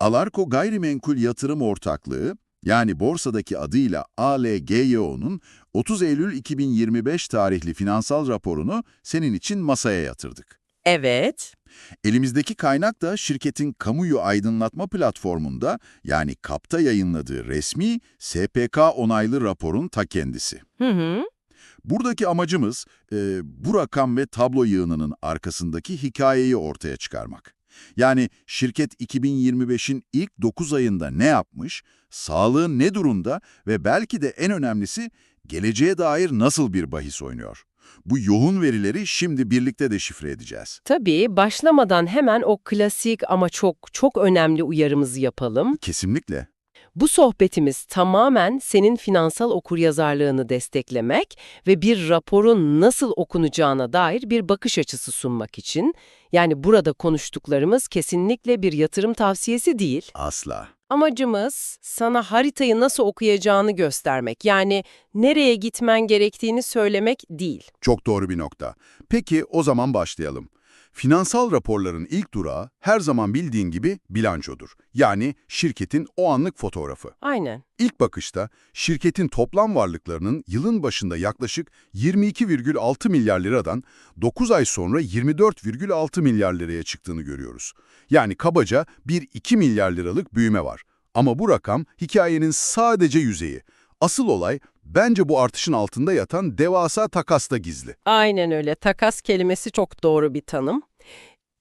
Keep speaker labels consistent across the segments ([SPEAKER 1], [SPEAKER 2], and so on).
[SPEAKER 1] Alarko Gayrimenkul Yatırım Ortaklığı, yani borsadaki adıyla ALGYO'nun 30 Eylül 2025 tarihli finansal raporunu senin için masaya yatırdık.
[SPEAKER 2] Evet.
[SPEAKER 1] Elimizdeki kaynak da şirketin kamuyu aydınlatma platformunda yani KAP'ta yayınladığı resmi SPK onaylı raporun ta kendisi.
[SPEAKER 2] Hı hı.
[SPEAKER 1] Buradaki amacımız e, bu rakam ve tablo yığınının arkasındaki hikayeyi ortaya çıkarmak. Yani şirket 2025'in ilk 9 ayında ne yapmış, sağlığı ne durumda ve belki de en önemlisi geleceğe dair nasıl bir bahis oynuyor. Bu yoğun verileri şimdi birlikte deşifre edeceğiz.
[SPEAKER 2] Tabii başlamadan hemen o klasik ama çok çok önemli uyarımızı yapalım.
[SPEAKER 1] Kesinlikle.
[SPEAKER 2] Bu sohbetimiz tamamen senin finansal okuryazarlığını desteklemek ve bir raporun nasıl okunacağına dair bir bakış açısı sunmak için. Yani burada konuştuklarımız kesinlikle bir yatırım tavsiyesi değil.
[SPEAKER 1] Asla.
[SPEAKER 2] Amacımız sana haritayı nasıl okuyacağını göstermek. Yani nereye gitmen gerektiğini söylemek değil.
[SPEAKER 1] Çok doğru bir nokta. Peki o zaman başlayalım. Finansal raporların ilk durağı her zaman bildiğin gibi bilançodur. Yani şirketin o anlık fotoğrafı.
[SPEAKER 2] Aynen.
[SPEAKER 1] İlk bakışta şirketin toplam varlıklarının yılın başında yaklaşık 22,6 milyar liradan 9 ay sonra 24,6 milyar liraya çıktığını görüyoruz. Yani kabaca bir 2 milyar liralık büyüme var. Ama bu rakam hikayenin sadece yüzeyi. Asıl olay bence bu artışın altında yatan devasa takasta gizli.
[SPEAKER 2] Aynen öyle. Takas kelimesi çok doğru bir tanım.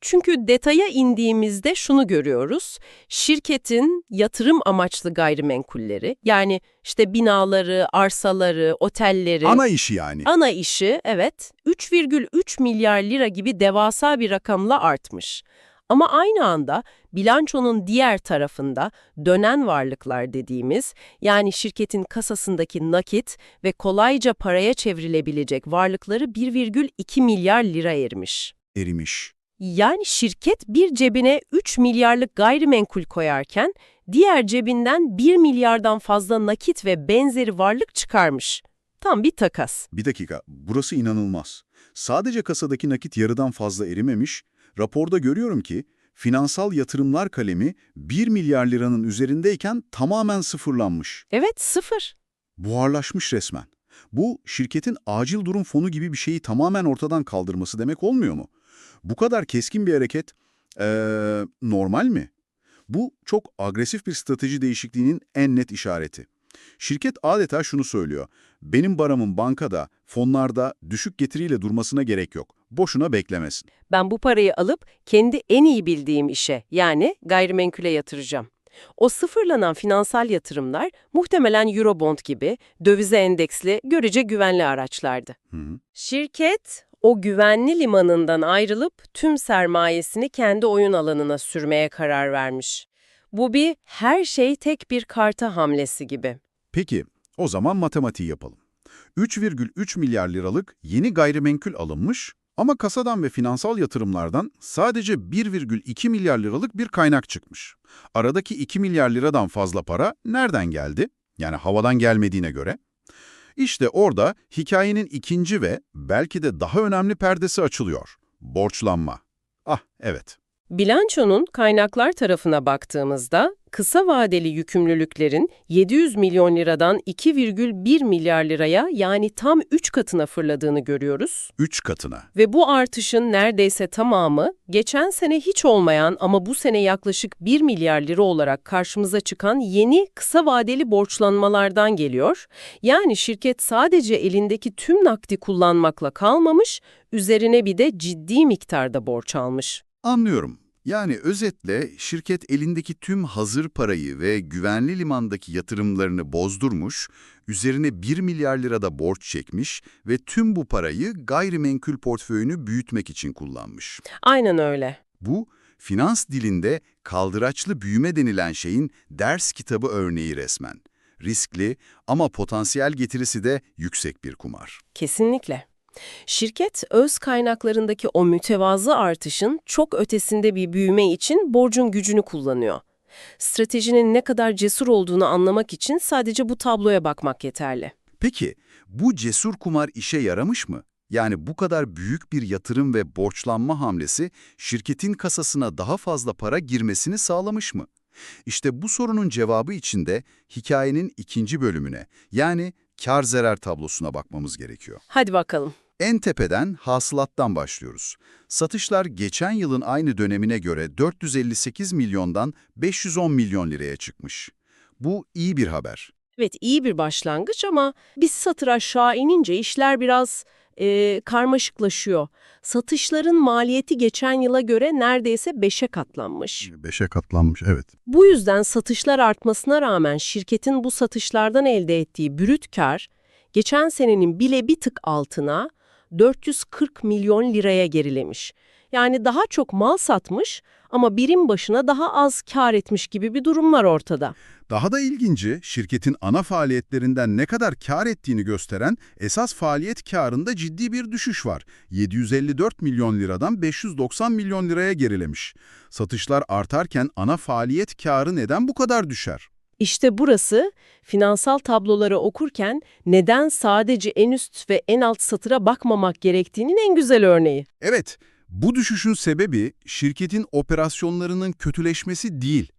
[SPEAKER 2] Çünkü detaya indiğimizde şunu görüyoruz. Şirketin yatırım amaçlı gayrimenkulleri, yani işte binaları, arsaları, otelleri,
[SPEAKER 1] Ana işi yani.
[SPEAKER 2] ana işi evet 3,3 milyar lira gibi devasa bir rakamla artmış. Ama aynı anda bilançonun diğer tarafında dönen varlıklar dediğimiz yani şirketin kasasındaki nakit ve kolayca paraya çevrilebilecek varlıkları 1,2 milyar lira erimiş.
[SPEAKER 1] Erimiş.
[SPEAKER 2] Yani şirket bir cebine 3 milyarlık gayrimenkul koyarken diğer cebinden 1 milyardan fazla nakit ve benzeri varlık çıkarmış. Tam bir takas.
[SPEAKER 1] Bir dakika, burası inanılmaz. Sadece kasadaki nakit yarıdan fazla erimemiş, raporda görüyorum ki finansal yatırımlar kalemi 1 milyar liranın üzerindeyken tamamen sıfırlanmış.
[SPEAKER 2] Evet sıfır.
[SPEAKER 1] Buharlaşmış resmen. Bu şirketin acil durum fonu gibi bir şeyi tamamen ortadan kaldırması demek olmuyor mu? Bu kadar keskin bir hareket eee, normal mi? Bu çok agresif bir strateji değişikliğinin en net işareti. Şirket adeta şunu söylüyor. Benim paramın bankada, fonlarda düşük getiriyle durmasına gerek yok. Boşuna beklemesin.
[SPEAKER 2] Ben bu parayı alıp kendi en iyi bildiğim işe yani gayrimenkule yatıracağım. O sıfırlanan finansal yatırımlar muhtemelen Eurobond gibi dövize endeksli görece güvenli araçlardı.
[SPEAKER 1] Hı hı.
[SPEAKER 2] Şirket o güvenli limanından ayrılıp tüm sermayesini kendi oyun alanına sürmeye karar vermiş. Bu bir her şey tek bir karta hamlesi gibi.
[SPEAKER 1] Peki, o zaman matematiği yapalım. 3,3 milyar liralık yeni gayrimenkul alınmış ama kasadan ve finansal yatırımlardan sadece 1,2 milyar liralık bir kaynak çıkmış. Aradaki 2 milyar liradan fazla para nereden geldi? Yani havadan gelmediğine göre. İşte orada hikayenin ikinci ve belki de daha önemli perdesi açılıyor. Borçlanma. Ah, evet.
[SPEAKER 2] Bilançonun kaynaklar tarafına baktığımızda kısa vadeli yükümlülüklerin 700 milyon liradan 2,1 milyar liraya yani tam 3 katına fırladığını görüyoruz.
[SPEAKER 1] 3 katına.
[SPEAKER 2] Ve bu artışın neredeyse tamamı geçen sene hiç olmayan ama bu sene yaklaşık 1 milyar lira olarak karşımıza çıkan yeni kısa vadeli borçlanmalardan geliyor. Yani şirket sadece elindeki tüm nakdi kullanmakla kalmamış, üzerine bir de ciddi miktarda borç almış.
[SPEAKER 1] Anlıyorum. Yani özetle şirket elindeki tüm hazır parayı ve güvenli limandaki yatırımlarını bozdurmuş, üzerine 1 milyar lirada borç çekmiş ve tüm bu parayı gayrimenkul portföyünü büyütmek için kullanmış.
[SPEAKER 2] Aynen öyle.
[SPEAKER 1] Bu, finans dilinde kaldıraçlı büyüme denilen şeyin ders kitabı örneği resmen. Riskli ama potansiyel getirisi de yüksek bir kumar.
[SPEAKER 2] Kesinlikle. Şirket, öz kaynaklarındaki o mütevazı artışın çok ötesinde bir büyüme için borcun gücünü kullanıyor. Stratejinin ne kadar cesur olduğunu anlamak için sadece bu tabloya bakmak yeterli.
[SPEAKER 1] Peki, bu cesur kumar işe yaramış mı? Yani bu kadar büyük bir yatırım ve borçlanma hamlesi şirketin kasasına daha fazla para girmesini sağlamış mı? İşte bu sorunun cevabı için de hikayenin ikinci bölümüne yani kar zarar tablosuna bakmamız gerekiyor.
[SPEAKER 2] Hadi bakalım.
[SPEAKER 1] En tepeden hasılattan başlıyoruz. Satışlar geçen yılın aynı dönemine göre 458 milyondan 510 milyon liraya çıkmış. Bu iyi bir haber.
[SPEAKER 2] Evet iyi bir başlangıç ama biz satır aşağı inince işler biraz e, karmaşıklaşıyor. Satışların maliyeti geçen yıla göre neredeyse 5'e katlanmış.
[SPEAKER 1] Beşe katlanmış, evet.
[SPEAKER 2] Bu yüzden satışlar artmasına rağmen şirketin bu satışlardan elde ettiği brüt kar geçen senenin bile bir tık altına 440 milyon liraya gerilemiş. Yani daha çok mal satmış ama birim başına daha az kar etmiş gibi bir durum var ortada.
[SPEAKER 1] Daha da ilginci, şirketin ana faaliyetlerinden ne kadar kar ettiğini gösteren esas faaliyet karında ciddi bir düşüş var. 754 milyon liradan 590 milyon liraya gerilemiş. Satışlar artarken ana faaliyet karı neden bu kadar düşer?
[SPEAKER 2] İşte burası finansal tabloları okurken neden sadece en üst ve en alt satıra bakmamak gerektiğinin en güzel örneği.
[SPEAKER 1] Evet, bu düşüşün sebebi şirketin operasyonlarının kötüleşmesi değil.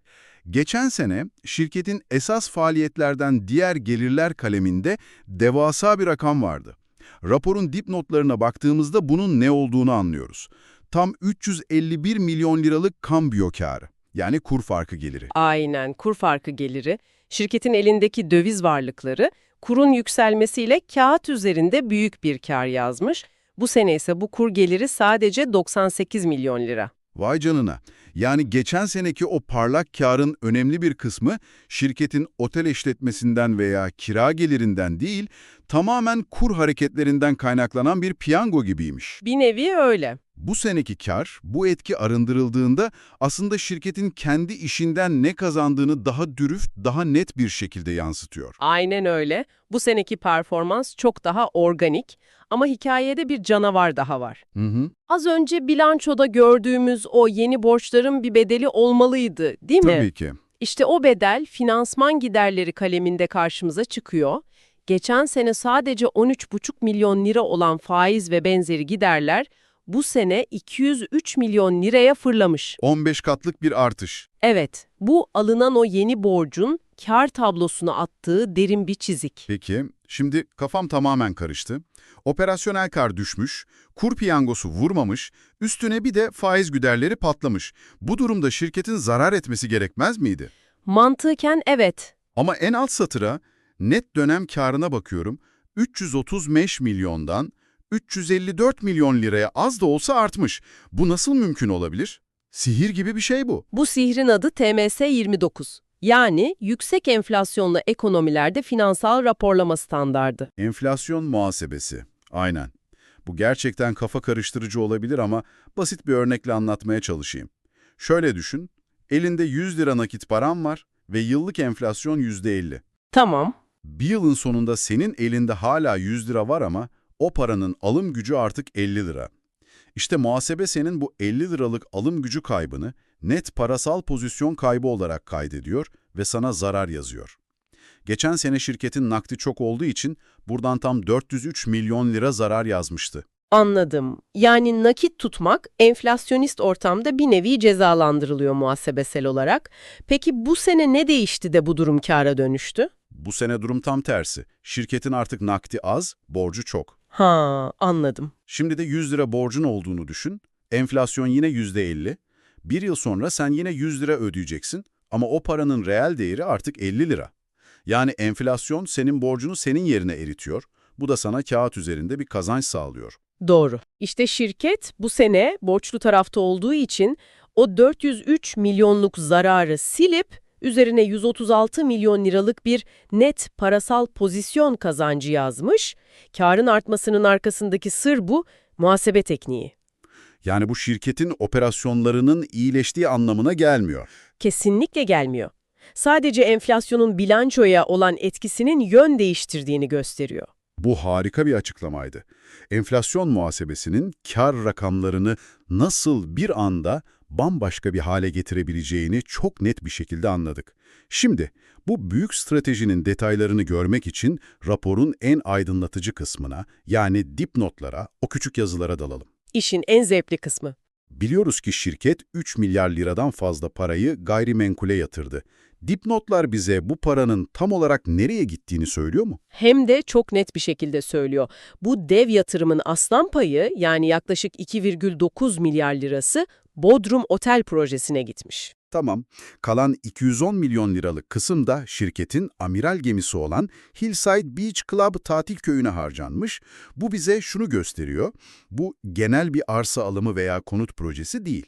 [SPEAKER 1] Geçen sene şirketin esas faaliyetlerden diğer gelirler kaleminde devasa bir rakam vardı. Raporun dipnotlarına baktığımızda bunun ne olduğunu anlıyoruz. Tam 351 milyon liralık kambiyo kârı, yani kur farkı geliri.
[SPEAKER 2] Aynen kur farkı geliri, şirketin elindeki döviz varlıkları kurun yükselmesiyle kağıt üzerinde büyük bir kar yazmış. Bu sene ise bu kur geliri sadece 98 milyon lira.
[SPEAKER 1] Vay canına. Yani geçen seneki o parlak karın önemli bir kısmı şirketin otel işletmesinden veya kira gelirinden değil, tamamen kur hareketlerinden kaynaklanan bir piyango gibiymiş.
[SPEAKER 2] Bir nevi öyle.
[SPEAKER 1] Bu seneki kar, bu etki arındırıldığında aslında şirketin kendi işinden ne kazandığını daha dürüst, daha net bir şekilde yansıtıyor.
[SPEAKER 2] Aynen öyle. Bu seneki performans çok daha organik ama hikayede bir canavar daha var.
[SPEAKER 1] Hı hı.
[SPEAKER 2] Az önce bilançoda gördüğümüz o yeni borçların bir bedeli olmalıydı, değil mi?
[SPEAKER 1] Tabii ki.
[SPEAKER 2] İşte o bedel finansman giderleri kaleminde karşımıza çıkıyor. Geçen sene sadece 13,5 milyon lira olan faiz ve benzeri giderler bu sene 203 milyon liraya fırlamış.
[SPEAKER 1] 15 katlık bir artış.
[SPEAKER 2] Evet, bu alınan o yeni borcun kar tablosuna attığı derin bir çizik.
[SPEAKER 1] Peki, şimdi kafam tamamen karıştı. Operasyonel kar düşmüş, kur piyangosu vurmamış, üstüne bir de faiz güderleri patlamış. Bu durumda şirketin zarar etmesi gerekmez miydi?
[SPEAKER 2] Mantıken evet.
[SPEAKER 1] Ama en alt satıra net dönem karına bakıyorum. 335 milyondan 354 milyon liraya az da olsa artmış. Bu nasıl mümkün olabilir? Sihir gibi bir şey bu.
[SPEAKER 2] Bu sihrin adı TMS 29. Yani yüksek enflasyonlu ekonomilerde finansal raporlama standardı.
[SPEAKER 1] Enflasyon muhasebesi. Aynen. Bu gerçekten kafa karıştırıcı olabilir ama basit bir örnekle anlatmaya çalışayım. Şöyle düşün, elinde 100 lira nakit param var ve yıllık enflasyon %50.
[SPEAKER 2] Tamam.
[SPEAKER 1] Bir yılın sonunda senin elinde hala 100 lira var ama o paranın alım gücü artık 50 lira. İşte muhasebe senin bu 50 liralık alım gücü kaybını net parasal pozisyon kaybı olarak kaydediyor ve sana zarar yazıyor. Geçen sene şirketin nakdi çok olduğu için buradan tam 403 milyon lira zarar yazmıştı.
[SPEAKER 2] Anladım. Yani nakit tutmak enflasyonist ortamda bir nevi cezalandırılıyor muhasebesel olarak. Peki bu sene ne değişti de bu durum kâra dönüştü?
[SPEAKER 1] Bu sene durum tam tersi. Şirketin artık nakdi az, borcu çok.
[SPEAKER 2] Ha, anladım.
[SPEAKER 1] Şimdi de 100 lira borcun olduğunu düşün. Enflasyon yine %50. Bir yıl sonra sen yine 100 lira ödeyeceksin ama o paranın reel değeri artık 50 lira. Yani enflasyon senin borcunu senin yerine eritiyor. Bu da sana kağıt üzerinde bir kazanç sağlıyor.
[SPEAKER 2] Doğru. İşte şirket bu sene borçlu tarafta olduğu için o 403 milyonluk zararı silip üzerine 136 milyon liralık bir net parasal pozisyon kazancı yazmış. Karın artmasının arkasındaki sır bu, muhasebe tekniği.
[SPEAKER 1] Yani bu şirketin operasyonlarının iyileştiği anlamına gelmiyor.
[SPEAKER 2] Kesinlikle gelmiyor. Sadece enflasyonun bilançoya olan etkisinin yön değiştirdiğini gösteriyor.
[SPEAKER 1] Bu harika bir açıklamaydı. Enflasyon muhasebesinin kar rakamlarını nasıl bir anda bambaşka bir hale getirebileceğini çok net bir şekilde anladık. Şimdi bu büyük stratejinin detaylarını görmek için raporun en aydınlatıcı kısmına yani dipnotlara, o küçük yazılara dalalım.
[SPEAKER 2] İşin en zevkli kısmı.
[SPEAKER 1] Biliyoruz ki şirket 3 milyar liradan fazla parayı gayrimenkule yatırdı. Dipnotlar bize bu paranın tam olarak nereye gittiğini söylüyor mu?
[SPEAKER 2] Hem de çok net bir şekilde söylüyor. Bu dev yatırımın aslan payı yani yaklaşık 2,9 milyar lirası Bodrum Otel projesine gitmiş.
[SPEAKER 1] Tamam, kalan 210 milyon liralık kısım da şirketin amiral gemisi olan Hillside Beach Club tatil köyüne harcanmış. Bu bize şunu gösteriyor, bu genel bir arsa alımı veya konut projesi değil.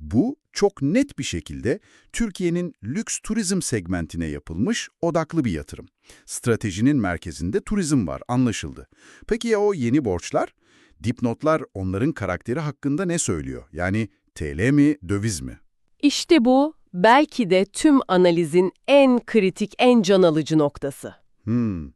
[SPEAKER 1] Bu çok net bir şekilde Türkiye'nin lüks turizm segmentine yapılmış odaklı bir yatırım. Stratejinin merkezinde turizm var, anlaşıldı. Peki ya o yeni borçlar? Dipnotlar onların karakteri hakkında ne söylüyor? Yani TL mi, döviz mi?
[SPEAKER 2] İşte bu belki de tüm analizin en kritik, en can alıcı noktası.
[SPEAKER 1] Hmm.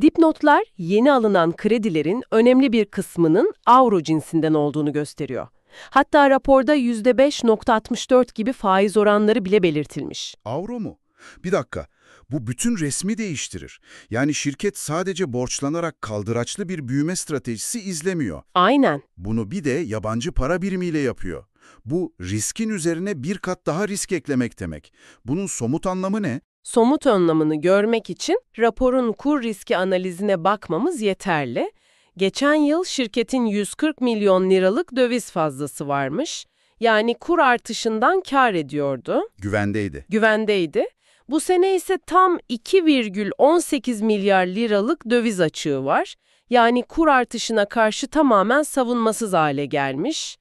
[SPEAKER 2] Dipnotlar yeni alınan kredilerin önemli bir kısmının avro cinsinden olduğunu gösteriyor. Hatta raporda %5.64 gibi faiz oranları bile belirtilmiş.
[SPEAKER 1] Avro mu? Bir dakika. Bu bütün resmi değiştirir. Yani şirket sadece borçlanarak kaldıraçlı bir büyüme stratejisi izlemiyor.
[SPEAKER 2] Aynen.
[SPEAKER 1] Bunu bir de yabancı para birimiyle yapıyor. Bu riskin üzerine bir kat daha risk eklemek demek. Bunun somut anlamı ne?
[SPEAKER 2] Somut anlamını görmek için raporun kur riski analizine bakmamız yeterli. Geçen yıl şirketin 140 milyon liralık döviz fazlası varmış. Yani kur artışından kar ediyordu.
[SPEAKER 1] Güvendeydi.
[SPEAKER 2] güvendeydi. Bu sene ise tam 2,18 milyar liralık döviz açığı var. Yani kur artışına karşı tamamen savunmasız hale gelmiş.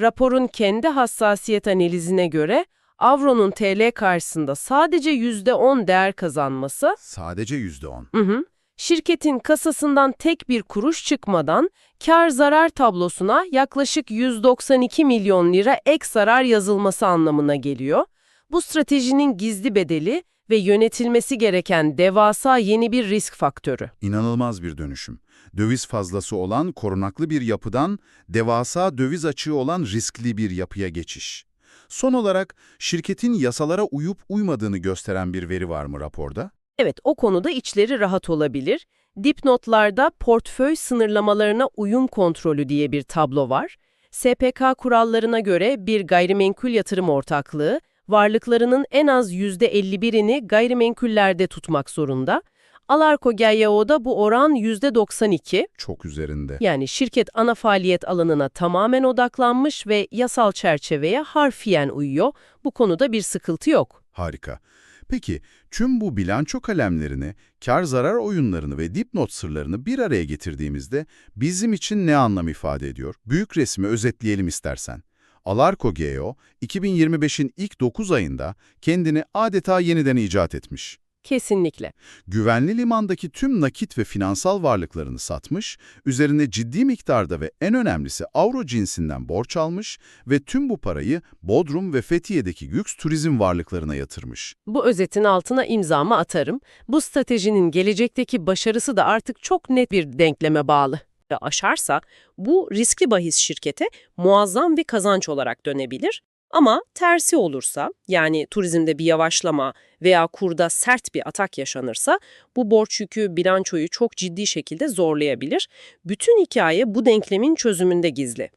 [SPEAKER 2] Raporun kendi hassasiyet analizine göre avronun TL karşısında sadece %10 değer kazanması,
[SPEAKER 1] Sadece %10.
[SPEAKER 2] hı hı, şirketin kasasından tek bir kuruş çıkmadan kar zarar tablosuna yaklaşık 192 milyon lira ek zarar yazılması anlamına geliyor. Bu stratejinin gizli bedeli ve yönetilmesi gereken devasa yeni bir risk faktörü.
[SPEAKER 1] İnanılmaz bir dönüşüm. Döviz fazlası olan korunaklı bir yapıdan devasa döviz açığı olan riskli bir yapıya geçiş. Son olarak şirketin yasalara uyup uymadığını gösteren bir veri var mı raporda?
[SPEAKER 2] Evet, o konuda içleri rahat olabilir. Dipnotlarda portföy sınırlamalarına uyum kontrolü diye bir tablo var. SPK kurallarına göre bir gayrimenkul yatırım ortaklığı, varlıklarının en az %51'ini gayrimenkullerde tutmak zorunda. Alarko GYO'da bu oran %92.
[SPEAKER 1] Çok üzerinde.
[SPEAKER 2] Yani şirket ana faaliyet alanına tamamen odaklanmış ve yasal çerçeveye harfiyen uyuyor. Bu konuda bir sıkıntı yok.
[SPEAKER 1] Harika. Peki tüm bu bilanço kalemlerini, kar zarar oyunlarını ve dipnot sırlarını bir araya getirdiğimizde bizim için ne anlam ifade ediyor? Büyük resmi özetleyelim istersen. Alarko GEO, 2025'in ilk 9 ayında kendini adeta yeniden icat etmiş.
[SPEAKER 2] Kesinlikle.
[SPEAKER 1] Güvenli limandaki tüm nakit ve finansal varlıklarını satmış, üzerine ciddi miktarda ve en önemlisi avro cinsinden borç almış ve tüm bu parayı Bodrum ve Fethiye'deki lüks turizm varlıklarına yatırmış.
[SPEAKER 2] Bu özetin altına imzamı atarım. Bu stratejinin gelecekteki başarısı da artık çok net bir denkleme bağlı. Ve aşarsa bu riskli bahis şirkete muazzam bir kazanç olarak dönebilir. Ama tersi olursa yani turizmde bir yavaşlama veya kurda sert bir atak yaşanırsa bu borç yükü bilançoyu çok ciddi şekilde zorlayabilir. Bütün hikaye bu denklemin çözümünde gizli.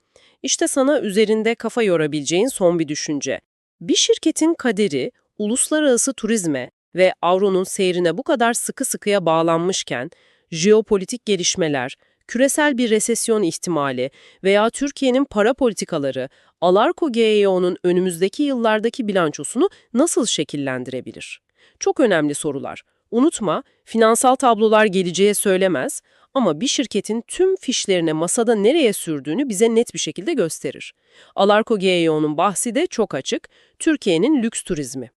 [SPEAKER 2] İşte sana üzerinde kafa yorabileceğin son bir düşünce. Bir şirketin kaderi uluslararası turizme ve avronun seyrine bu kadar sıkı sıkıya bağlanmışken, jeopolitik gelişmeler, küresel bir resesyon ihtimali veya Türkiye'nin para politikaları, Alarko GEO'nun önümüzdeki yıllardaki bilançosunu nasıl şekillendirebilir? Çok önemli sorular. Unutma, finansal tablolar geleceğe söylemez ama bir şirketin tüm fişlerine masada nereye sürdüğünü bize net bir şekilde gösterir. Alarko GEO'nun bahsi de çok açık, Türkiye'nin lüks turizmi.